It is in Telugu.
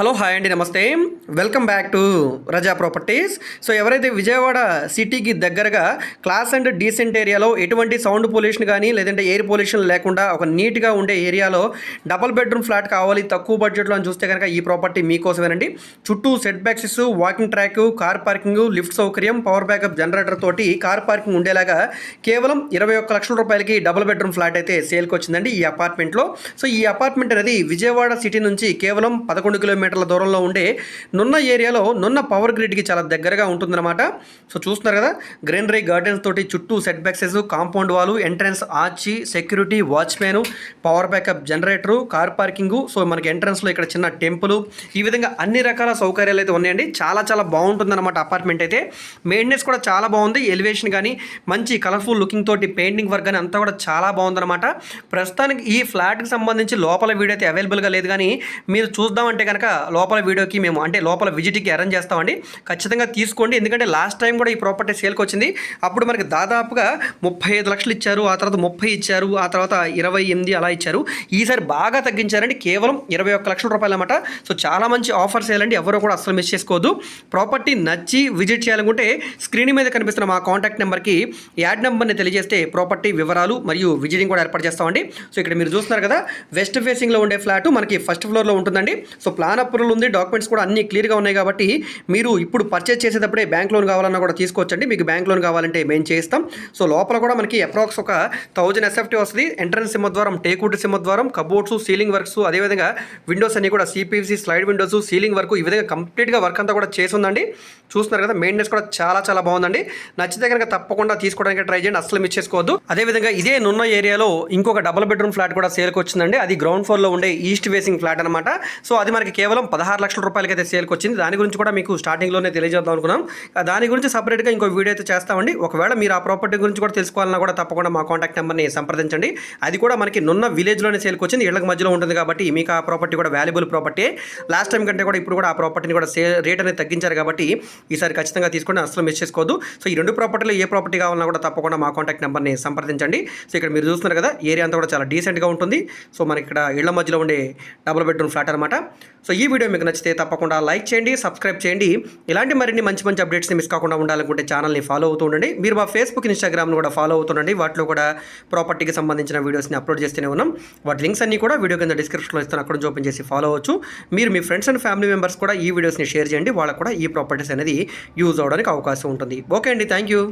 హలో హాయ్ అండి నమస్తే. Welcome back to Raza properties. So ఎవరైతే విజయవాడ సిటీకి దగ్గరగా క్లాస్ అండ్ డీసెంట్ ఏరియాలో ఎటువంటి సౌండ్ పొల్యూషన్ కానీ లేదంటే ఎయిర్ పొల్యూషన్ లేకుండా ఒక నీట్గా ఉండే ఏరియాలో డబల్ బెడ్రూమ్ ఫ్లాట్ కావాలి తక్కువ బడ్జెట్లో అని చూస్తే కనుక ఈ ప్రాపర్టీ మీకోసమేనండి. చుట్టూ setbacks walking track car parking lift సౌకర్యం పవర్ బ్యాకప్ జనరేటర్ తోటి కార్ పార్కింగ్ ఉండేలాగా కేవలం ఇరవై ఒక్క లక్షల రూపాయలకి డబుల్ బెడ్రూమ్ ఫ్లాట్ అయితే సేల్కి వచ్చిందండి ఈ అపార్ట్మెంట్లో. సో ఈ అపార్ట్మెంట్ అనేది విజయవాడ సిటీ నుంచి కేవలం పదకొండు కిలోమీటర్ల దూరంలో ఉండే నున్న ఏరియాలో నున్న పవర్ గ్రిడ్కి చాలా దగ్గరగా ఉంటుందన్నమాట. సో చూస్తున్నారు కదా గ్రీనరీ గార్డెన్స్ తోటి చుట్టూ setbacks compound wall entrance arch security watchman power backup generator car parking so మనకి ఎంట్రన్స్లో ఇక్కడ చిన్న టెంపుల్ ఈ విధంగా అన్ని రకాల సౌకర్యాలు అయితే ఉన్నాయండి. చాలా చాలా బాగుంటుందన్నమాట అపార్ట్మెంట్ అయితే. మెయింటెనెన్స్ కూడా చాలా బాగుంది. ఎలివేషన్ కానీ మంచి కలర్ఫుల్ లుకింగ్ తోటి పెయింటింగ్ వర్క్ కానీ అంతా కూడా చాలా బాగుందన్నమాట. ప్రస్తుతానికి ఈ ఫ్లాట్కి సంబంధించి లోపల వీడియో అయితే అవైలబుల్గా లేదు కానీ మీరు చూద్దామంటే కనుక లోపల వీడియోకి మేము అంటే లోపల విజిట్కి అరేంజ్ చేస్తామండి. ఖచ్చితంగా తీసుకోండి. ఎందుకంటే లాస్ట్ టైం కూడా ఈ ప్రాపర్టీ సేల్కి వచ్చింది. అప్పుడు మనకి దాదాపుగా ముప్పై ఐదు లక్షలు ఇచ్చారు. ఆ తర్వాత ముప్పై ఇచ్చారు. ఆ తర్వాత ఇరవై ఎనిమిది అలా ఇచ్చారు. ఈసారి బాగా తగ్గించారండి. కేవలం ఇరవై ఒక్క లక్షల రూపాయలు అనమాట సో చాలా మంచి ఆఫర్స్ వేయాలండి ఎవరు కూడా అసలు మిస్ చేసుకోవద్దు. ప్రాపర్టీ నచ్చి విజిట్ చేయాలనుకుంటే స్క్రీన్ మీద కనిపిస్తున్న మా కాంటాక్ట్ నెంబర్కి యాడ్ నెంబర్ని తెలియజేస్తే ప్రాపర్టీ వివరాలు మరియు విజిటింగ్ కూడా ఏర్పాటు చేస్తామండి. సో ఇక్కడ మీరు చూస్తున్నారు కదా వెస్ట్ ఫేసింగ్లో ఉండే ఫ్లాట్ మనకి ఫస్ట్ ఫ్లోర్లో ఉంటుందండి. సో ప్లాన్ అప్రూవల్ ఉంది డాక్యుమెంట్స్ కూడా అన్ని క్లియర్గా ఉన్నాయి కాబట్టి మీరు ఇప్పుడు పర్చేస్ చేసేటప్పుడే బ్యాంక్ లోన్ కావాలన్నా కూడా తీసుకోవచ్చండి. మీకు బ్యాంక్ లోన్ కావాలంటే మేము చేస్తాం. సో లోపల కూడా మనకి అప్రాక్స్ ఒక థౌజండ్ ఎస్ఎఫ్టీ వస్తుంది. ఎంట్రన్స్ సింహద్వారం టేకుడ్ సింహద్వారం కబోర్డ్స్ సీలింగ్ వర్క్స్ అదేవిధంగా విండోస్ అన్ని కూడా CPC slide windows ceiling work ఈ విధంగా కంప్లీట్గా వర్క్ అంతా కూడా చేసి ఉందండి. చూస్తున్నారు కదా మెయింటెనెన్స్ కూడా చాలా చాలా బాగుందండి. నచ్చితే కనుక తప్పకుండా తీసుకోవడానికి ట్రై చేయండి. అసలు మిస్ చేసుకోవద్దు. అదేవిధంగా ఇదే నున్న ఏరియాలో ఇంకొక డబుల్ బెడ్రూమ్ ఫ్లాట్ కూడా సేల్కి వచ్చిందండి. అది గ్రౌండ్ ఫ్లోర్లో ఉండే ఈస్ట్ వేసింగ్ ఫ్లాట్ అనమాట సో అది మనకి కేవలం పదహారు లక్షల రూపాయలకి అయితే సేల్కి వచ్చింది. దాని గురించి కూడా మీకు స్టార్టింగ్లోనే తెలియజేద్దాం అనుకున్నాం. దాని గురించి సపరేట్గా ఇంకో వీడియో అయితే చేస్తామండి. ఒకవేళ మీరు ఆ ప్రాపర్టీ గురించి కూడా తెలుసుకోవాలన్నా కూడా తప్పకుండా మా కాంటాక్ట్ నెంబర్ని సంప్రదించండి. అది కూడా మనకి నున్న విలేజ్లోనే సేల్కి వచ్చింది. ఇళ్ళకి మధ్యలో ఉంటుంది కాబట్టి మీకు ఆ ప్రాపర్టీ కూడా వాల్యుబుల్ ప్రాపర్టీ లాస్ట్ టైం కంటే కూడా ఇప్పుడు కూడా ఆ ప్రాపర్టీని కూడా సే రేట్ అనేది తగ్గించారు కాబట్టి ఈసారి ఖచ్చితంగా తీసుకుని అసలు మిస్ చేసుకోవద్దు. సో ఈ రెండు ప్రాపర్టీలో ఏ ప్రాపర్టీ కావాలన్నా కూడా తప్పకుండా మా కాంటాక్ట్ నెంబర్ని సంప్రదించండి. సో ఇక్కడ మీరు చూస్తున్నారు కదా ఏరియా అంతా కూడా చాలా డీసెంట్గా ఉంటుంది. సో మనకి ఇక్కడ ఇళ్ళ మధ్యలో ఉండే డబుల్ బెడ్రూమ్ ఫ్లాట్ అనమాట సో ఈ వీడియో మీకు నచ్చితే తప్పకుండా లైక్ చేయండి సబ్స్క్రైబ్ చేయండి. ఇలాంటి మరిన్ని మంచి మంచి అప్డేట్స్ని మిస్ కాకుండా ఉండాలనుకుంటే ఛానల్ని ఫాలో అవుతూ ఉండండి. మీరు మా ఫేస్బుక్ ఇన్స్టాగ్రామ్ను కూడా ఫాలో అవుతుండండి వాటిలో కూడా ప్రాపర్టీకి సంబంధించిన వీడియోస్ని అప్లోడ్ చేస్తూనే ఉన్నాం. వాటి లింక్స్ అన్ని కూడా వీడియో కింద డిస్క్రిప్షన్లో ఇస్తాను. అక్కడ ఓపెన్ చేసి ఫాలో అవ్వచ్చు. మీరు మీ ఫ్రెండ్స్ అండ్ ఫ్యామిలీ మెంబర్స్ కూడా ఈ వీడియోస్ని షేర్ చేయండి. వాళ్ళకు కూడా ఈ ప్రాపర్టీస్ అనేది యూజ్ అవడానికి అవకాశం ఉంటుంది. ఓకే అండి థ్యాంక్ యూ